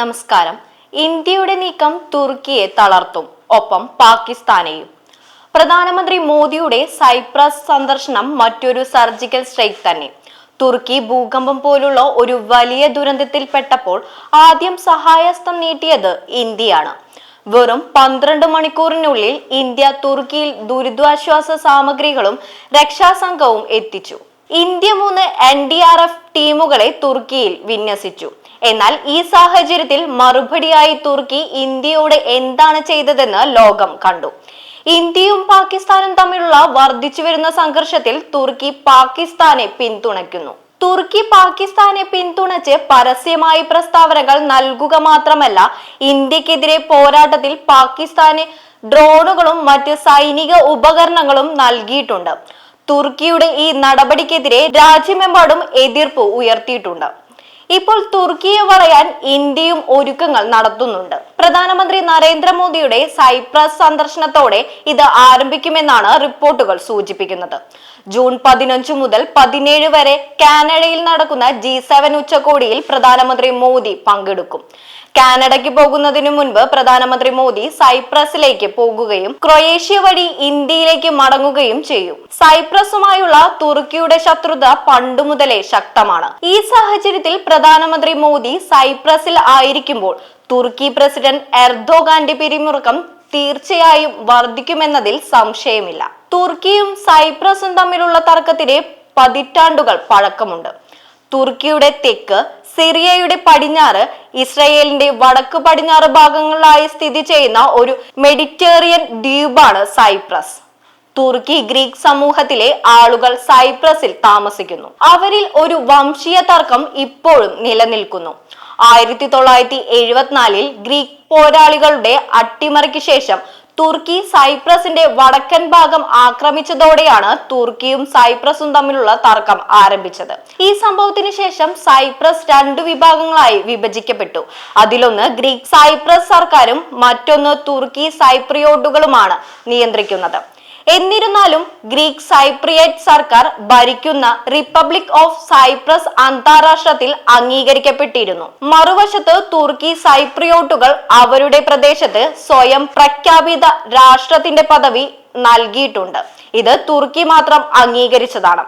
നമസ്കാരം. ഇന്ത്യയുടെ നീക്കം തുർക്കിയെ തളർത്തും. ഒപ്പം പാകിസ്ഥാനെയും. പ്രധാനമന്ത്രി മോദിയുടെ സൈപ്രസ് സന്ദർശനം മറ്റൊരു സർജിക്കൽ സ്ട്രൈക്ക് തന്നെ. തുർക്കി ഭൂകമ്പം പോലുള്ള ഒരു വലിയ ദുരന്തത്തിൽപ്പെട്ടപ്പോൾ ആദ്യം സഹായസ്ഥം നീട്ടിയത് ഇന്ത്യയാണ്. വെറും പന്ത്രണ്ട് മണിക്കൂറിനുള്ളിൽ ഇന്ത്യ തുർക്കിയിൽ ദുരിതാശ്വാസ സാമഗ്രികളും രക്ഷാസംഘവും എത്തിച്ചു. ഇന്ത്യ മൂന്ന് എൻ ഡി ആർ എഫ് ടീമുകളെ തുർക്കിയിൽ വിന്യസിച്ചു. എന്നാൽ ഈ സാഹചര്യത്തിൽ മറുപടിയായി തുർക്കി ഇന്ത്യയോട് എന്താണ് ചെയ്തതെന്ന് ലോകം കണ്ടു. ഇന്ത്യയും പാകിസ്ഥാനും തമ്മിലുള്ള വർദ്ധിച്ചു വരുന്ന സംഘർഷത്തിൽ തുർക്കി പാകിസ്ഥാനെ പിന്തുണയ്ക്കുന്നു. തുർക്കി പാകിസ്ഥാനെ പിന്തുണച്ച് പരസ്യമായി പ്രസ്താവനകൾ നൽകുക മാത്രമല്ല ഇന്ത്യക്കെതിരെ പോരാട്ടത്തിൽ പാകിസ്ഥാന് ഡ്രോണുകളും മറ്റ് സൈനിക ഉപകരണങ്ങളും നൽകിയിട്ടുണ്ട്. തുർക്കിയുടെ ഈ നടപടിക്കെതിരെ രാജ്യമെമ്പാടും എതിർപ്പ് ഉയർത്തിയിട്ടുണ്ട്. ഇപ്പോൾ തുർക്കിയെ വളയാൻ ഇന്ത്യയും ഒരുക്കങ്ങൾ നടത്തുന്നുണ്ട്. പ്രധാനമന്ത്രി നരേന്ദ്രമോദിയുടെ സൈപ്രസ് സന്ദർശനത്തോടെ ഇത് ആരംഭിക്കുമെന്നാണ് റിപ്പോർട്ടുകൾ സൂചിപ്പിക്കുന്നത്. ജൂൺ പതിനഞ്ചു മുതൽ പതിനേഴ് വരെ കാനഡയിൽ നടക്കുന്ന ജി സെവൻ ഉച്ചകോടിയിൽ പ്രധാനമന്ത്രി മോദി പങ്കെടുക്കും. കാനഡയ്ക്ക് പോകുന്നതിനു മുൻപ് പ്രധാനമന്ത്രി മോദി സൈപ്രസിലേക്ക് പോകുകയും ക്രൊയേഷ്യ വഴി ഇന്ത്യയിലേക്ക് മടങ്ങുകയും ചെയ്യും. സൈപ്രസുമായുള്ള തുർക്കിയുടെ ശത്രുത പണ്ടുമുതലേ ശക്തമാണ്. ഈ സാഹചര്യത്തിൽ പ്രധാനമന്ത്രി മോദി സൈപ്രസിൽ ആയിരിക്കുമ്പോൾ തുർക്കി പ്രസിഡന്റ് എർദോഗാന്റെ പിരിമുറുക്കം തീർച്ചയായും വർദ്ധിക്കുമെന്നതിൽ സംശയമില്ല. തുർക്കിയും സൈപ്രസും തമ്മിലുള്ള തർക്കത്തിന് പതിറ്റാണ്ടുകൾ പഴക്കമുണ്ട്. തുർക്കിയുടെ തെക്ക് സിറിയയുടെ പടിഞ്ഞാറ് ഇസ്രയേലിന്റെ വടക്ക് പടിഞ്ഞാറ് ഭാഗങ്ങളിലായി സ്ഥിതി ചെയ്യുന്ന ഒരു മെഡിറ്റേറിയൻ ദ്വീപാണ് സൈപ്രസ്. തുർക്കി ഗ്രീക്ക് സമൂഹത്തിലെ ആളുകൾ സൈപ്രസിൽ താമസിക്കുന്നു. അവരിൽ ഒരു വംശീയ തർക്കം ഇപ്പോഴും നിലനിൽക്കുന്നു. ആയിരത്തി തൊള്ളായിരത്തി എഴുപത്തിനാലിൽ ഗ്രീക്ക് പോരാളികളുടെ അട്ടിമറിക്ക് ശേഷം തുർക്കി സൈപ്രസിന്റെ വടക്കൻ ഭാഗം ആക്രമിച്ചതോടെയാണ് തുർക്കിയും സൈപ്രസും തമ്മിലുള്ള തർക്കം ആരംഭിച്ചത്. ഈ സംഭവത്തിന് ശേഷം സൈപ്രസ് രണ്ടു വിഭാഗങ്ങളായി വിഭജിക്കപ്പെട്ടു. അതിലൊന്ന് ഗ്രീക്ക് സൈപ്രസ് സർക്കാരും മറ്റൊന്ന് തുർക്കി സൈപ്രിയോട്ടുകളുമാണ് നിയന്ത്രിക്കുന്നത്. എന്നിരുന്നാലും ഗ്രീക്ക് സൈപ്രിയറ്റ് സർക്കാർ ഭരിക്കുന്ന റിപ്പബ്ലിക് ഓഫ് സൈപ്രസ് അന്താരാഷ്ട്രത്തിൽ അംഗീകരിക്കപ്പെട്ടിരുന്നു. മറുവശത്ത് തുർക്കി സൈപ്രിയോട്ടുകൾ അവരുടെ പ്രദേശത്ത് സ്വയം പ്രഖ്യാപിത രാഷ്ട്രത്തിന്റെ പദവി നൽകിയിട്ടുണ്ട്. ഇത് തുർക്കി മാത്രം അംഗീകരിച്ചതാണ്.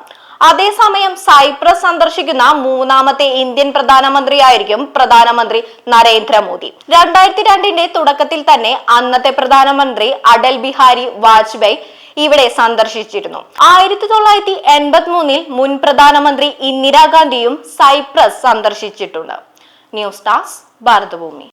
അതേസമയം സൈപ്രസ് സന്ദർശിക്കുന്ന മൂന്നാമത്തെ ഇന്ത്യൻ പ്രധാനമന്ത്രിയായിരിക്കും പ്രധാനമന്ത്രി നരേന്ദ്രമോദി. രണ്ടായിരത്തി രണ്ടിന്റെ തുടക്കത്തിൽ തന്നെ അന്നത്തെ പ്രധാനമന്ത്രി അടൽ ബിഹാരി വാജ്പേയി ഇവിടെ സന്ദർശിച്ചിരുന്നു. ആയിരത്തി തൊള്ളായിരത്തി എൺപത്തി മൂന്നിൽ മുൻ പ്രധാനമന്ത്രി ഇന്ദിരാഗാന്ധിയും സൈപ്രസ് സന്ദർശിച്ചിട്ടുണ്ട്. News desk Bharathabhoomi.